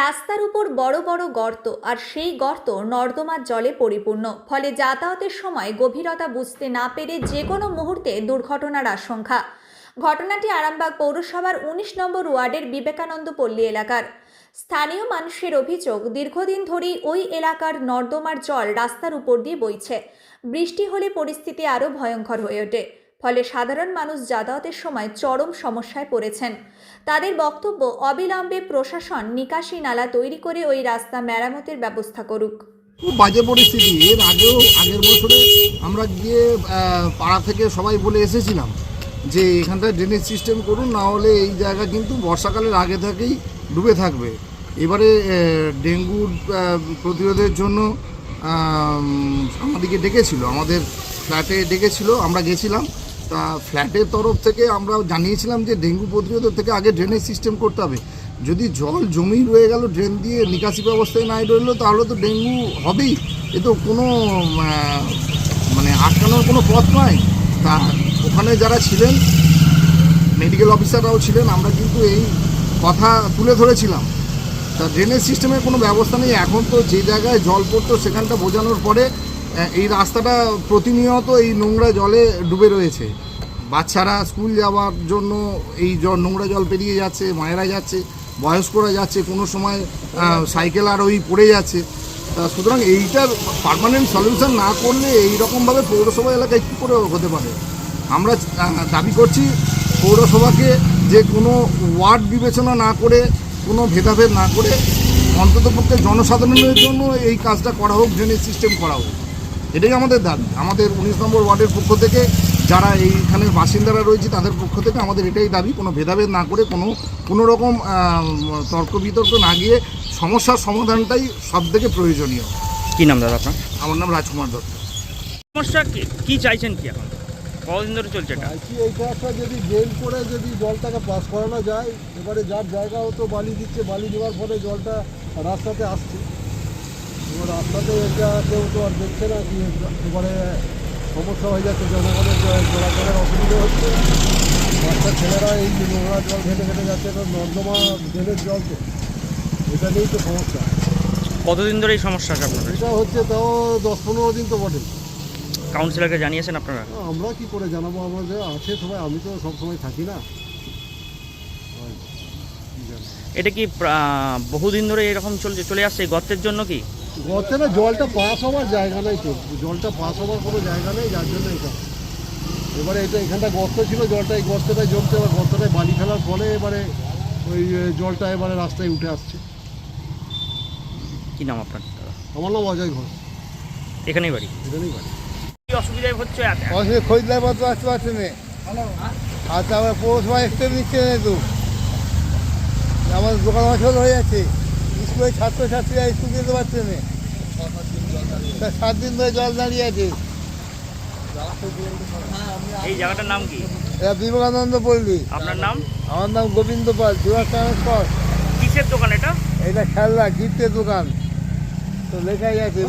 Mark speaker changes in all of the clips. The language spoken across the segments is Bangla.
Speaker 1: রাস্তার উপর বড় বড় গর্ত আর সেই গর্ত নর্দমার জলে পরিপূর্ণ। ফলে যাতায়াতের সময় গভীরতা বুঝতে না পেরে যে কোনো মুহূর্তে দুর্ঘটনার আশঙ্কা। ঘটনাটি আরামবাগ পৌরসভার উনিশ নম্বর ওয়ার্ডের বিবেকানন্দ পল্লী এলাকার। স্থানীয় মানুষের অভিযোগ, দীর্ঘদিন ধরেই ওই এলাকার নর্দমার জল রাস্তার উপর দিয়ে বইছে। বৃষ্টি হলে পরিস্থিতি আরও ভয়ঙ্কর হয়ে ওঠে। ফলে সাধারণ মানুষ যাতায়াতের সময় চরম সমস্যায় পড়েছেন। তাদের বক্তব্য, অবিলম্বে প্রশাসন নিকাশি নালা তৈরি করে ওই রাস্তা মেরামতের ব্যবস্থা করুক।
Speaker 2: খুব বাজে পরিস্থিতি। এর আগেও, আগের বছরে আমরা গিয়ে পাড়া থেকে সবাই বলে এসেছিলাম যে এখানটায় ড্রেনেজ সিস্টেম করুন, না হলে এই জায়গা কিন্তু বর্ষাকালের আগে থেকেই ডুবে থাকবে। এবারে ডেঙ্গুর প্রতিরোধের জন্য আমাদেরকে ডেকেছিল, আমাদের ফ্ল্যাটে ডেকেছিল, আমরা গেছিলাম। তা ফ্ল্যাটের তরফ থেকে আমরা জানিয়েছিলাম যে ডেঙ্গু প্রতিরোধের থেকে আগে ড্রেনেজ সিস্টেম করতে হবে। যদি জল, জমি রয়ে গেল, ড্রেন দিয়ে নিকাশি ব্যবস্থায় নাই রইল, তাহলে তো ডেঙ্গু হবেই। এ তো কোনো মানে আটকানোর কোনো পথ নয়। তা ওখানে যারা ছিলেন মেডিকেল অফিসাররাও ছিলেন, আমরা কিন্তু এই কথা তুলে ধরেছিলাম। তা ড্রেনেজ সিস্টেমের কোনো ব্যবস্থা নেই। এখন তো যে জায়গায় জল পড়তো, সেখানটা বোঝানোর পরে এই রাস্তাটা প্রতিনিয়ত এই নোংরা জলে ডুবে রয়েছে। বাচ্চারা স্কুল যাওয়ার জন্য এই জল নোংরা জল পেরিয়ে যাচ্ছে, মায়েরা যাচ্ছে, বয়স্করা যাচ্ছে, কোনো সময় সাইকেল আর ওই পড়ে যাচ্ছে। তা সুতরাং এইটার পার্মানেন্ট সলিউশন না করলে এই রকমভাবে পৌরসভা এলাকায় কী করে হতে পারে? আমরা দাবি করছি পৌরসভাকে যে কোনো ওয়ার্ড বিবেচনা না করে, কোনো ভেদাভেদ না করে অন্ততপক্ষে জনসাধারণের জন্য এই কাজটা করা হোক ড্রেনেজ সিস্টেম করা হোক। এটাই আমাদের দাবি আমাদের উনিশ নম্বর ওয়ার্ডের পক্ষ থেকে যারা এইখানের বাসিন্দারা রয়েছে তাদের পক্ষ থেকে আমাদের এটাই দাবি কোনো ভেদাভেদ না করে কোনো কোনো রকম তর্ক বিতর্ক না গিয়ে সমস্যার সমাধানটাই সব থেকে প্রয়োজনীয়।
Speaker 3: কি নাম দাদা আপনার?
Speaker 2: আমার নাম রাজকুমার দত্ত।
Speaker 3: সমস্যা কি- কি চাইছেন কি এখন? কতদিন ধরে চলছে এটা?
Speaker 4: চাইছি এইটা একটা যদি ড্রেন করে যদি জলটাকে পাস করানো যায় এবারে যার জায়গা হতো বালি দিচ্ছে বালি দেওয়ার ফলে জলটা রাস্তাতে আসছে। এবার এটা কেউ তো আর দেখছে না কি এবারে সমস্যা হয়ে যাচ্ছে জনগণের চ- চলাচলের অসুবিধা হচ্ছে। বাচ্চা ছেলেরা এই যে নোংরা জল ঘেটে ঘেটে যাচ্ছে নর্দমা ড্রেনের জল তো। এটা নিয়েই তো সমস্যা।
Speaker 3: কতদিন ধরে এই সমস্যা আপনাদের?
Speaker 4: এটা হচ্ছে তাও দশ পনেরো দিন তো বটে।
Speaker 3: কাউন্সিলরকে জানিয়েছেন আপনারা?
Speaker 4: আমরা কি করে জানাব? আমাদের আছে সবাই আমি তো সব সময় থাকি না।
Speaker 3: এটা কি বহুদিন ধরে এরকম চলছে চলে আসছে গর্তের জন্য কি?
Speaker 4: গর্তে না জলটা পাস হওয়ার জায়গা নেই তো। জলটা পাস হওয়ার কোনো জায়গা নেই যার জন্য এটা। এবারে এটা এখানটা গর্ত ছিল জলটা এই গর্তটায় জমছে এবার গর্তটায় বালি ফেলার ফলে এবারে ওই জলটা এবারে রাস্তায় উঠে আসছে।
Speaker 3: কি নাম আপনার?
Speaker 4: আমার নাম অজয় ঘোষ।
Speaker 3: এখানেই বাড়ি?
Speaker 4: এখানেই বাড়ি।
Speaker 3: কি অসুবিধায় হচ্ছে এত-
Speaker 5: অসুবিধা খরিদ্দার মতো আসতে পারছে না। আর তারপরে পৌরসভা এক্সটেন নিচ্ছে না তো। আমাদের দোকান অচল হয়ে যাচ্ছে। স্কুলের ছাত্রছাত্রীরা স্কুল যেতে পারছে না। সাত দিন ধরে জল দাঁড়িয়ে আছে।
Speaker 3: এই জায়গাটার নাম কি?
Speaker 5: এরা বিবেকানন্দ পল্লী।
Speaker 3: আপনার নাম?
Speaker 5: আমার নাম গোবিন্দ পাল জুয়ার ট্রান্সপোর্ট
Speaker 3: কিসের দোকান এটা?
Speaker 5: এটা খেলনা গিফটের দোকান। তো লেখাই আছে?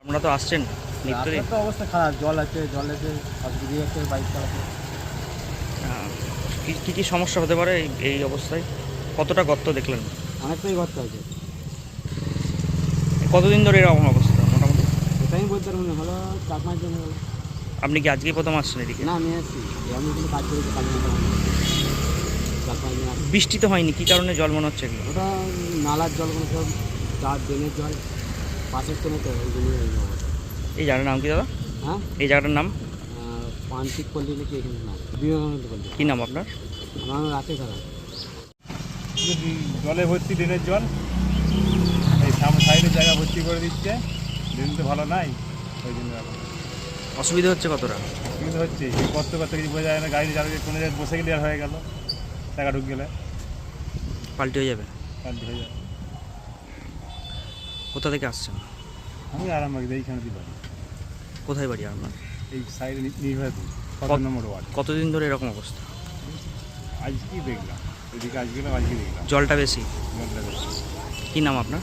Speaker 3: আপনারা তো আসছেন নিত্যদিন
Speaker 4: তো অবস্থা খারাপ জল আছে জল আছে অসুবিধা আছে বাইক চালাতে
Speaker 3: কি- কি কি সমস্যা হতে পারে এই- এই অবস্থায়? কতটা গর্ত দেখলেন?
Speaker 4: অনেকটাই গর্ত আছে।
Speaker 3: কতদিন ধরে এরকম অবস্থা মোটামুটি?
Speaker 4: এটাই বলতে পারব না হলো চার পাঁচ দিন হলো।
Speaker 3: আপনি কি আজকেই প্রথম আসছেন এদিকে?
Speaker 4: না আমি আসছি আমি কিন্তু কাজ করেছি কাজ মতো চার পাঁচ দিন আগে।
Speaker 3: বৃষ্টি তো হয়নি কি কারণে জল মনে হচ্ছে এগুলো?
Speaker 4: ওটা নালার জল কোনো সব যার ড্রেনের জল পাশের তো ওই জন্য এই অবস্থা।
Speaker 3: এই জায়গাটার নাম কি দাদা?
Speaker 4: হ্যাঁ?
Speaker 3: এই জায়গাটার নাম?
Speaker 4: আহ, পানচিক পল্লী নাকি এখানে বিবেকানন্দ পল্লী।
Speaker 3: কি নাম আপনার?
Speaker 4: আমার রাতে খারাপ
Speaker 6: জলে ভর্তি ড্রেনের জল সামনে সাইডের জায়গা ভর্তি করে দিচ্ছে। দিন তো ভালো নাই ওই জন্য
Speaker 3: অসুবিধা হচ্ছে কতটা?
Speaker 6: কিন্তু হচ্ছে এই কষ্ট করতে কিছু বোঝা যায় না গাড়ি চালাতে কোনো জায়গায় বসে গেলে আর হয়ে গেল টাকা ঢুক গেলে।
Speaker 3: পাল্টে হয়ে যাবে।
Speaker 6: পাল্টি হয়ে যাবে।
Speaker 3: কোথা থেকে আসছেন?
Speaker 6: আমি আরাম লাগবে এইখানে দিই বাড়ি।
Speaker 3: কোথায় বাড়ি আপনার?
Speaker 6: এই সাইডে নির্ভর কত নম্বর ওয়ার্ড।
Speaker 3: কতদিন ধরে এরকম অবস্থা?
Speaker 6: আজকেই দেখলাম এদিকে আজ গেলাম আজকে দেখলাম।
Speaker 3: জলটা বেশি।
Speaker 6: জলটা বেশি।
Speaker 3: কি নাম আপনার?